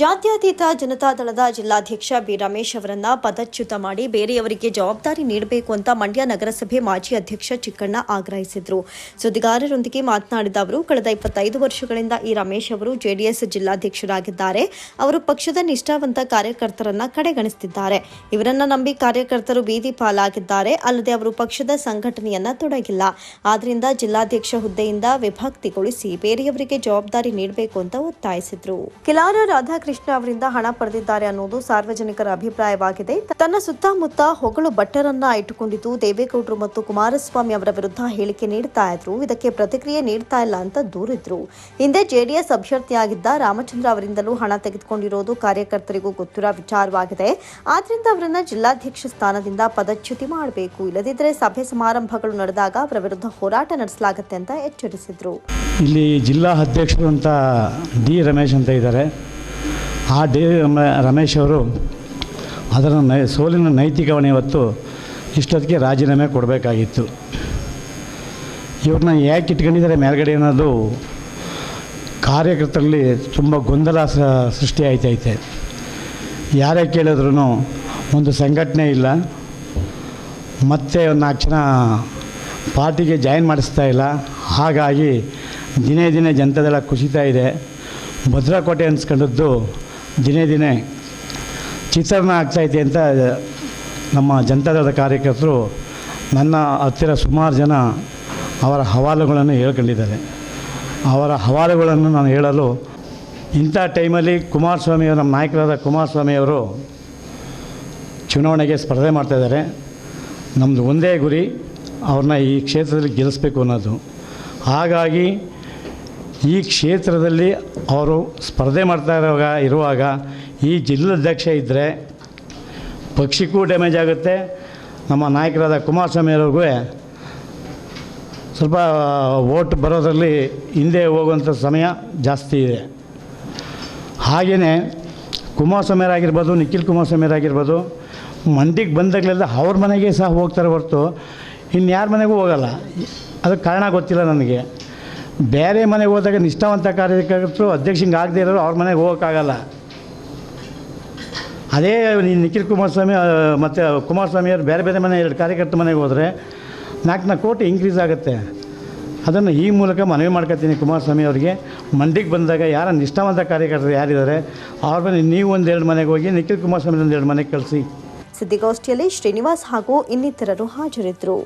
ಜಾತ್ಯತೀತ ಜನತಾದಳದ ಜಿಲ್ಲಾಧ್ಯಕ್ಷ ಬಿ. ರಮೇಶ್ ಅವರನ್ನ ಪದಚ್ಯುತ ಮಾಡಿ ಬೇರೆಯವರಿಗೆ ಜವಾಬ್ದಾರಿ ನೀಡಬೇಕು ಅಂತ ಮಂಡ್ಯ ನಗರಸಭೆ ಮಾಜಿ ಅಧ್ಯಕ್ಷ ಚಿಕ್ಕಣ್ಣ ಆಗ್ರಹಿಸಿದರು. ಸುದ್ದಿಗಾರರೊಂದಿಗೆ ಮಾತನಾಡಿದ ಅವರು, ಕಳೆದ ಇಪ್ಪತ್ತೈದು ವರ್ಷಗಳಿಂದ ಈ ರಮೇಶ್ ಅವರು ಜೆಡಿಎಸ್ ಜಿಲ್ಲಾಧ್ಯಕ್ಷರಾಗಿದ್ದಾರೆ. ಅವರು ಪಕ್ಷದ ನಿಷ್ಠಾವಂತ ಕಾರ್ಯಕರ್ತರನ್ನ ಕಡೆಗಣಿಸುತ್ತಿದ್ದಾರೆ ಇವರನ್ನ ನಂಬಿ ಕಾರ್ಯಕರ್ತರು ಬೀದಿ ಪಾಲಾಗಿದ್ದಾರೆ. ಅಲ್ಲದೆ ಅವರು ಪಕ್ಷದ ಸಂಘಟನೆಯನ್ನ ತೊಡಗಿಲ್ಲ. ಆದ್ದರಿಂದ ಜಿಲ್ಲಾಧ್ಯಕ್ಷ ಹುದ್ದೆಯಿಂದ ವಿಭಕ್ತಿಗೊಳಿಸಿ ಬೇರೆಯವರಿಗೆ ಜವಾಬ್ದಾರಿ ನೀಡಬೇಕು ಅಂತ ಒತ್ತಾಯಿಸಿದ್ರು. ಕಿಲಾರ ರಾಧಾಕೃಷ್ಣ ಅವರಿಂದ ಹಣ ಪಡೆದಿದ್ದಾರೆ ಅನ್ನೋದು ಸಾರ್ವಜನಿಕರ ಅಭಿಪ್ರಾಯವಾಗಿದೆ. ತನ್ನ ಸುತ್ತಮುತ್ತ ಹೊಗಳು ಭಟ್ಟರನ್ನ ಇಟ್ಟುಕೊಂಡಿದ್ದು ದೇವೇಗೌಡರು ಮತ್ತು ಕುಮಾರಸ್ವಾಮಿ ಅವರ ವಿರುದ್ಧ ಹೇಳಿಕೆ ನೀಡ್ತಾ ಇದ್ರು. ಇದಕ್ಕೆ ಪ್ರತಿಕ್ರಿಯೆ ನೀಡ್ತಾ ಇಲ್ಲ ಅಂತ ದೂರಿದ್ರು. ಹಿಂದೆ ಜೆಡಿಎಸ್ ಅಭ್ಯರ್ಥಿಯಾಗಿದ್ದ ರಾಮಚಂದ್ರ ಅವರಿಂದಲೂ ಹಣ ತೆಗೆದುಕೊಂಡಿರೋದು ಕಾರ್ಯಕರ್ತರಿಗೂ ಗೊತ್ತಿರೋ ವಿಚಾರವಾಗಿದೆ. ಆದ್ರಿಂದ ಅವರನ್ನ ಜಿಲ್ಲಾಧ್ಯಕ್ಷ ಸ್ಥಾನದಿಂದ ಪದಚ್ಯುತಿ ಮಾಡಬೇಕು. ಇಲ್ಲದಿದ್ದರೆ ಸಭೆ ಸಮಾರಂಭಗಳು ನಡೆದಾಗ ಅವರ ವಿರುದ್ಧ ಹೋರಾಟ ನಡೆಸಲಾಗುತ್ತೆ ಅಂತ ಎಚ್ಚರಿಸಿದ್ರು. ಇಲ್ಲಿ ಜಿಲ್ಲಾ ಅಧ್ಯಕ್ಷರು ಅಂತ ಡಿ ರಮೇಶ್ ಅಂತ ಇದ್ದಾರೆ. ಆ ಡಿ ರಮ- ರಮೇಶ್ ಅವರು ಅದರ ನೈ, ಸೋಲಿನ ನೈತಿಕ ಹೊಣೆ ಹೊತ್ತು ಇಷ್ಟೊತ್ತಿಗೆ ರಾಜೀನಾಮೆ ಕೊಡಬೇಕಾಗಿತ್ತು. ಇವ್ರನ್ನ ಯಾಕೆ ಇಟ್ಕೊಂಡಿದ್ದಾರೆ ಮೇಲ್ಗಡೆ ಅನ್ನೋದು ಕಾರ್ಯಕರ್ತರಲ್ಲಿ ತುಂಬ ಗೊಂದಲ ಸೃಷ್ಟಿ ಆಯ್ತೈತೆ. ಯಾರೇ ಕೇಳಿದ್ರೂ ಒಂದು ಸಂಘಟನೆ ಇಲ್ಲ, ಮತ್ತೆ ಒಂದು ನಾಲ್ಕು ಜನ ಪಾರ್ಟಿಗೆ ಜಾಯಿನ್ ಮಾಡಿಸ್ತಾ ಇಲ್ಲ. ಹಾಗಾಗಿ ದಿನೇ ದಿನೇ ಜನತಾದಳ ಕುಸಿತಾ ಇದೆ. ಭದ್ರಕೋಟೆ ಅನ್ಸ್ಕೊಂಡದ್ದು ದಿನೇ ದಿನೇ ಚಿತ್ರಣ ಆಗ್ತಾಯಿದೆ ಅಂತ ನಮ್ಮ ಜನತಾದಳದ ಕಾರ್ಯಕರ್ತರು ನನ್ನ ಹತ್ತಿರ ಸುಮಾರು ಜನ ಅವರ ಹವಾಲುಗಳನ್ನು ಹೇಳ್ಕೊಂಡಿದ್ದಾರೆ. ಅವರ ಹವಾಲುಗಳನ್ನು ನಾನು ಹೇಳಲು ಇಂಥ ಟೈಮಲ್ಲಿ ಕುಮಾರಸ್ವಾಮಿಯವರು ನಮ್ಮ ನಾಯಕರಾದ ಕುಮಾರಸ್ವಾಮಿಯವರು ಚುನಾವಣೆಗೆ ಸ್ಪರ್ಧೆ ಮಾಡ್ತಾಯಿದ್ದಾರೆ ನಮ್ಮದು ಒಂದೇ ಗುರಿ, ಅವ್ರನ್ನ ಈ ಕ್ಷೇತ್ರದಲ್ಲಿ ಗೆಲ್ಲಿಸ್ಬೇಕು ಅನ್ನೋದು. ಹಾಗಾಗಿ ಈ ಕ್ಷೇತ್ರದಲ್ಲಿ ಅವರು ಸ್ಪರ್ಧೆ ಮಾಡ್ತಾ ಇರುವಾಗ ಇರುವಾಗ ಈ ಜಿಲ್ಲಾಧ್ಯಕ್ಷ ಇದ್ದರೆ ಪಕ್ಷಿಗೂ ಡ್ಯಾಮೇಜ್ ಆಗುತ್ತೆ. ನಮ್ಮ ನಾಯಕರಾದ ಕುಮಾರಸ್ವಾಮಿ ಅವ್ರಿಗೂ ಸ್ವಲ್ಪ ಓಟ್ ಬರೋದರಲ್ಲಿ ಹಿಂದೆ ಹೋಗುವಂಥ ಸಮಯ ಜಾಸ್ತಿ ಇದೆ. ಹಾಗೆಯೇ ಕುಮಾರಸ್ವಾಮಿಯರಾಗಿರ್ಬೋದು, ನಿಖಿಲ್ ಕುಮಾರಸ್ವಾಮಿಯರಾಗಿರ್ಬೋದು ಮಂಡಿಗೆ ಬಂದಾಗಲೆಲ್ಲ ಅವ್ರ ಮನೆಗೆ ಸಹ ಹೋಗ್ತಾರೆ ಹೊರತು ಇನ್ಯಾರ ಮನೆಗೂ ಹೋಗಲ್ಲ. ಅದಕ್ಕೆ ಕಾರಣ ಗೊತ್ತಿಲ್ಲ ನನಗೆ. ಬೇರೆ ಮನೆಗೆ ಹೋದಾಗ ನಿಷ್ಠಾವಂತ ಕಾರ್ಯಕರ್ತರು ಅಧ್ಯಕ್ಷಂಗೆ ಆಗದೆ ಇರೋರು ಅವ್ರ ಮನೆಗೆ ಹೋಗೋಕ್ಕಾಗಲ್ಲ. ಅದೇ ನಿಖಿಲ್ ಕುಮಾರಸ್ವಾಮಿ ಮತ್ತು ಕುಮಾರಸ್ವಾಮಿಯವರು ಬೇರೆ ಬೇರೆ ಮನೆ, ಎರಡು ಕಾರ್ಯಕರ್ತ ಮನೆಗೆ ಹೋದರೆ ನಾಲ್ಕು ನಾಲ್ಕು ಕೋಟಿ ಇನ್ಕ್ರೀಸ್ ಆಗುತ್ತೆ. ಅದನ್ನು ಈ ಮೂಲಕ ಮನವಿ ಮಾಡ್ಕೊತೀನಿ ಕುಮಾರಸ್ವಾಮಿ ಅವರಿಗೆ. ಮಂಡಿಗೆ ಬಂದಾಗ ಯಾರ ನಿಷ್ಠಾವಂತ ಕಾರ್ಯಕರ್ತರು ಯಾರಿದ್ದಾರೆ, ಅವ್ರ ಮನೆ ನೀವು ಒಂದೆರಡು ಮನೆಗೆ ಹೋಗಿ, ನಿಖಿಲ್ ಕುಮಾರಸ್ವಾಮಿ ಒಂದೆರಡು ಮನೆಗೆ ಕಳಿಸಿ. ಸುದ್ದಿಗೋಷ್ಠಿಯಲ್ಲಿ ಶ್ರೀನಿವಾಸ್ ಹಾಗೂ ಇನ್ನಿತರರು ಹಾಜರಿದ್ದರು.